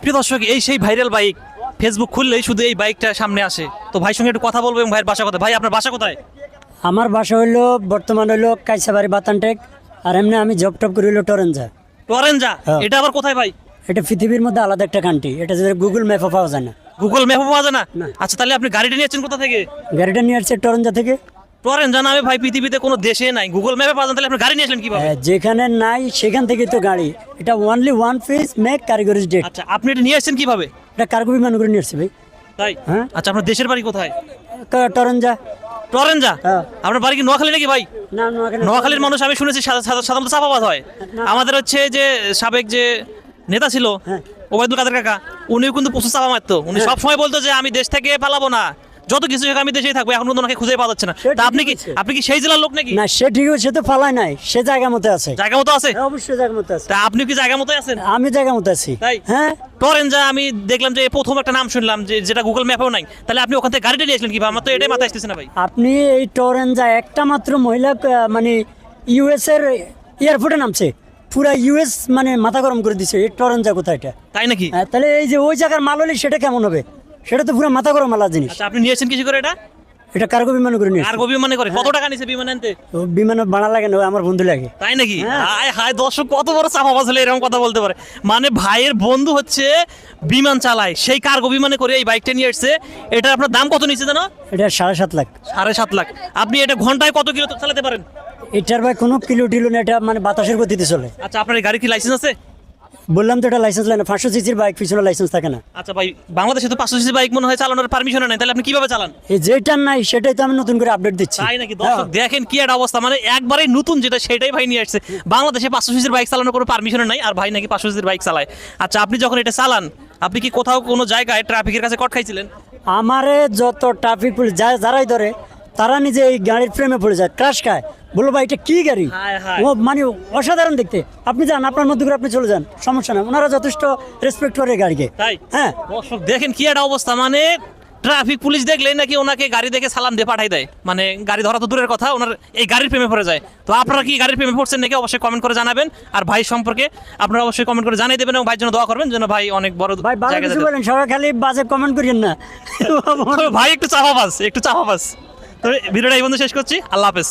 প্রিয় দর্শক এই সেই ভাইরাল বাইক ফেসবুক খুললেই শুধু এই বাইকটা সামনে আসে। তো ভাইয়ের সঙ্গে একটু কথা বলব এবং ভাইয়ের বাসা কোথায়? ভাই আপনার বাসা কোথায়? আমার বাসা হইল বর্তমান হইল কাইসাবাড়ি বাতানটেক আর এমনি আমি জব টপ করি হইল টরেঞ্জা টরেঞ্জা হ্যাঁ। এটা আবার কোথায় ভাই? এটা পৃথিবীর মধ্যে আলাদা একটা কান্ট্রি এটা যদি গুগল ম্যাপও পাওয়া যায় না। গুগল ম্যাপও পাওয়া যায় না? না। আচ্ছা তাহলে আপনি গাড়িটা নিয়েছেন কোথা থেকে? গাড়িটা নিয়ে আসছে টরেঞ্জা থেকে। টরেঞ্জা নামে ভাই পৃথিবীতে কোনো দেশে নাই। গুগল ম্যাপে পাওয়া যায় না, তাহলে আপনি গাড়ি নিয়েছিলেন কীভাবে? হ্যাঁ, যেখানে নাই সেখান থেকে তো গাড়ি। এটা ওনলি ওয়ান পিস মেক কারিগরি ডেট আচ্ছা আপনি এটা নিয়ে আসছেন কীভাবে? এটা কার্গো বিমান করে নিয়ে আসছে ভাই। তাই? হ্যাঁ। আচ্ছা আপনার দেশের বাড়ি কোথায়? টরেঞ্জা টরেঞ্জা হ্যাঁ। আপনার বাড়ি কি নোয়াখালী নাকি ভাই? নোয়াখালীর মানুষ আমি শুনেছি সাধা- সাধা- সাধারণত চাপাবাজ হয়। আমাদের হচ্ছে যে সাবেক যে নেতা ছিল হ্যাঁ। ওবায়দুল কাদের কাকা উনিও কিন্তু প্রচুর চাপা মারতো। উনি সব সময় বলতো যে আমি দেশ থেকে পালাবো না। যত কিছু আমি দেশেই থাকব এখন কিন্তু ওনাকে খুঁজে পাওয়া যাচ্ছে না। তা আপনি কি আপনি কি সেই জেলার লোক নাকি? না সে ঠিক সে তো ফালাই নাই সে জায়গা মতো আছে। জায়গা মতো আছে? হ্যাঁ, অবশ্যই জায়গা মতো আছে। তা আপনি কি জায়গা মতো আছেন? আমি জায়গা মতো আছি। তাই? হ্যাঁ। টরেঞ্জা আমি দেখলাম যে প্রথম একটা নাম শুনলাম যে যেটা গুগল ম্যাপেও নাই তাহলে আপনি ওখান থেকে গাড়িটা নিয়েছিলেন কীভাবে? আমার তো এটাই মাথায় আসতেছে না ভাই। আপনি এই টরেঞ্জা একটা মাত্র মহিলা মানে ইউএস এর এয়ারপোর্টে নামছে। পুরা ইউএস মানে মাথা গরম করে দিছে এই টরেঞ্জা কোথায় এটা? তাই নাকি? হ্যাঁ, তাহলে এই যে ওই জায়গার মাল হলে সেটা কেমন হবে? সেটা তো পুরো মাথা গরম মালা জিনিস। আচ্ছা আপনি নিয়েছেন কিছু করে এটা? এটা কার্গো বিমান করে নিয়ে কার্গো বিমানে করে। কত টাকা নিছে বিমান আনতে? বিমানে বাড়া লাগে না আমার বন্ধু লাগে। তাই নাকি? হ্যাঁ। হায় হায় দর্শক কত বড় চাপাবাজ হলে এরকম কথা বলতে পারে। মানে ভাইয়ের বন্ধু হচ্ছে বিমান চালায়। সেই কার্গো বিমানে করে এই বাইকটা নিয়ে এসছে। এটা আপনার দাম কত নিচ্ছে জানো? এটা সাড়ে সাত লাখ। সাড়ে সাত লাখ। আপনি এটা ঘন্টায় কত কিলো চালাতে পারেন? এটার ভাই কোনো কিলো টিলো না এটা মানে বাতাসের গতিতে চলে। আচ্ছা আপনার গাড়ি কি লাইসেন্স আছে? বললাম তো এটা লাইসেন্স লাগে না পাঁচশো সিসির বাইক পিছনে লাইসেন্স থাকে না। আচ্ছা ভাই বাংলাদেশে তো পাঁচশো সিসি বাইক মনে হয় চালানোর পারমিশন নাই তাহলে আপনি কীভাবে চালান? এই যেটা নাই সেটাই তো আমি নতুন করে আপডেট দিচ্ছি। তাই নাকি? দর্শক দেখেন কি একটা অবস্থা মানে একবারেই নতুন যেটা সেটাই ভাই নিয়ে আসছে। বাংলাদেশে পাঁচশো সিসির বাইক চালানোর কোনো পারমিশন নাই আর ভাই নাকি পাঁচশো সিসির বাইক চালায়। আচ্ছা আপনি যখন এটা চালান আপনি কি কোথাও কোনো জায়গায় ট্রাফিকের কাছে কট খাইছিলেন? আমারে যত ট্রাফিক পুলিশ যারাই ধরে তারা নিজে এই গাড়ির ফ্রেমে পড়ে যায় ক্রাশ খায়। বলো ভাই এটা কি গাড়ি। ও মানে অসাধারণ দেখতে। আপনি যান আপনার মধ্যে করে আপনি চলে যান সমস্যা না ওনারা যথেষ্ট রেসপেক্ট করে গাড়িকে। হ্যাঁ। দেখেন কি একটা অবস্থা মানে ট্রাফিক পুলিশ দেখলে নাকি ওনাকে গাড়ি দেখে সালাম দিয়ে পাঠাই দেয়। মানে গাড়ি ধরা তো দূরের কথা ওনার এই গাড়ির প্রেমে পড়ে যায়। তো আপনারা কি গাড়ির প্রেমে পড়ছেন নাকি? অবশ্যই কমেন্ট করে জানাবেন। আর ভাই সম্পর্কে আপনারা অবশ্যই কমেন্ট করে জানিয়ে দেবেন এবং ভাইয়ের জন্য দোয়া করবেন যেন ভাই অনেক বড় ভাই ভালো কিছু বলেন সবাই খালি বাজে কমেন্ট করিয়েন না। ভাই একটু চাপাবাস একটু চাপাবাস তো ভিডিওটা এই বন্ধু শেষ করছি। আল্লাহ হাফেজ।